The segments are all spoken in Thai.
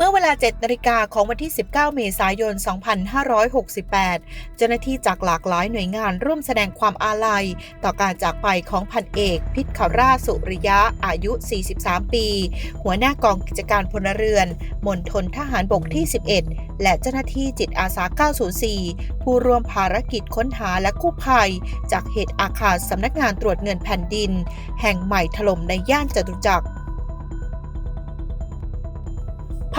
เมื่อเวลา 7 นาฬิกาของวันที่ 19 เมษายน 2568 เจ้าหน้าที่จากหลากหลายหน่วยงานร่วมแสดงความอาลัย ต่อการจากไปของพันเอก พิษขราชสุริยะอายุ 43 ปี หัวหน้ากองกิจการพลเรือนมณฑลทหารบกที่ 11 และเจ้าหน้าที่จิตอาสา 904 ผู้ร่วมภารกิจค้นหาและกู้ภัย จากเหตุอาคารสำนักงานตรวจเงินแผ่นดิน แห่งใหม่ถล่มในย่านจตุจักร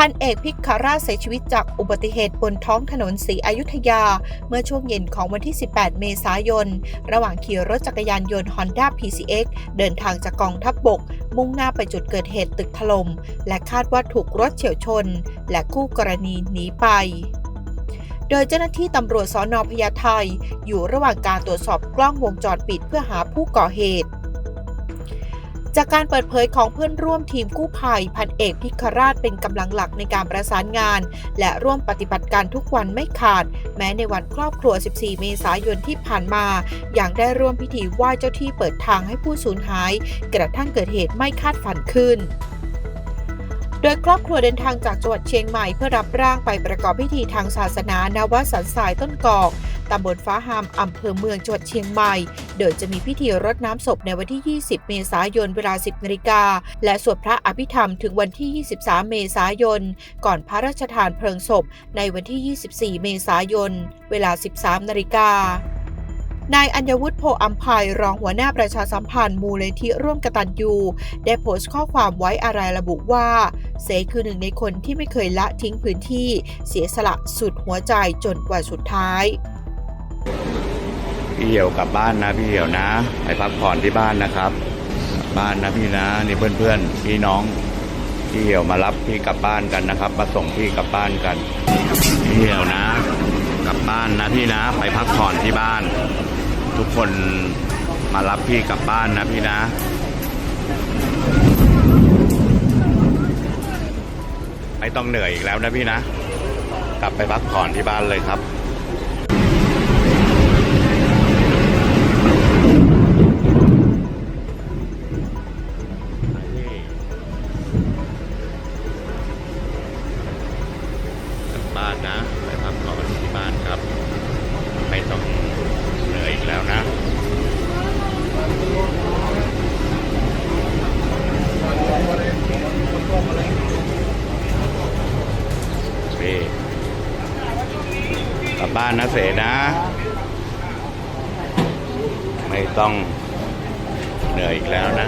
พันเอกพิกคาราเสียชีวิตจากอุบัติเหตุบนท้องถนนศรีอยุธยา เมื่อช่วงเย็นของวันที่ 18 เมษายน ระหว่างขี่รถจักรยานยนต์ Honda PCX เดินทางจากกองทัพบบก มุ่งหน้าไปจุดเกิดเหตุตึกถล่มและคาดว่าถูกรถเฉียวชน และคู่กรณีหนีไปโดยเจ้าหน้าที่ตำรวจสอนอพญาไทอยู่ระหว่างการตรวจสอบกล้องวงจรปิดเพื่อหาผู้ก่อเหตุ จากการเปิดเผยของเพื่อนร่วมทีมกู้ภัยพันเอกพิคราชเป็นกำลังหลักในการประสานงาน และร่วมปฏิบัติการทุกวันไม่ขาด แม้ในวันครอบครัว 14 เมษายนที่ผ่านมา อย่างได้ร่วมพิธีไหว้เจ้าที่เปิดทางให้ผู้สูญหาย กระทั่งเกิดเหตุไม่คาดฝันขึ้น โดยครอบครัวเดินทางจากจังหวัดเชียงใหม่เพื่อรับร่างไปประกอบพิธีทางศาสนาณวัดสันสายต้นกอกตำบลฟ้าหามอำเภอเมืองจังหวัดเชียงใหม่ โดยจะมีพิธีรดน้ำศพในวันที่ 20 เมษายนเวลา 10นาฬิกา และสวดพระอภิธรรมถึงวันที่ 23 เมษายน ก่อนพระราชทานเพลิงศพในวันที่ 24 เมษายน เวลา 13นาฬิกา นายอัญวุฒิโพอัมภัยรองหัวหน้าประชาสัมพันธ์มูลเลธิร่วมกตัญญูได้โพสต์ข้อความไว้อะไรระบุว่า เสคือหนึ่งในคนที่ไม่เคยละทิ้งพื้นที่ เสียสละสุดหัวใจจนกว่าสุดท้าย พี่เหี่ยวกลับบ้านนะพี่เหี่ยวนะไปพักผ่อนที่บ้านนะครับบบ้านนะพี่นะนี่เพื่อนๆพี่น้องพี่เหี่ยวมารับพี่กลับบ้านกันนะครับมาส่งพี่กลับบ้านกันพี่เหี่ยวนะ กลับบ้านนะพี่นะไปพักผ่อนที่บ้าน ทุกคนมารับพี่กลับบ้านนะพี่นะ ไม่ต้องเหนื่อยอีกแล้วนะพี่นะ กลับไปพักผ่อนที่บ้านเลยครับบ้านนะไปพักผ่อนที่บ้านครับ ไม่ต้อง กแล้วนะนี่กลับบ้านนะเสนะ ไม่ต้องเหนื่อยอีกแล้วนะ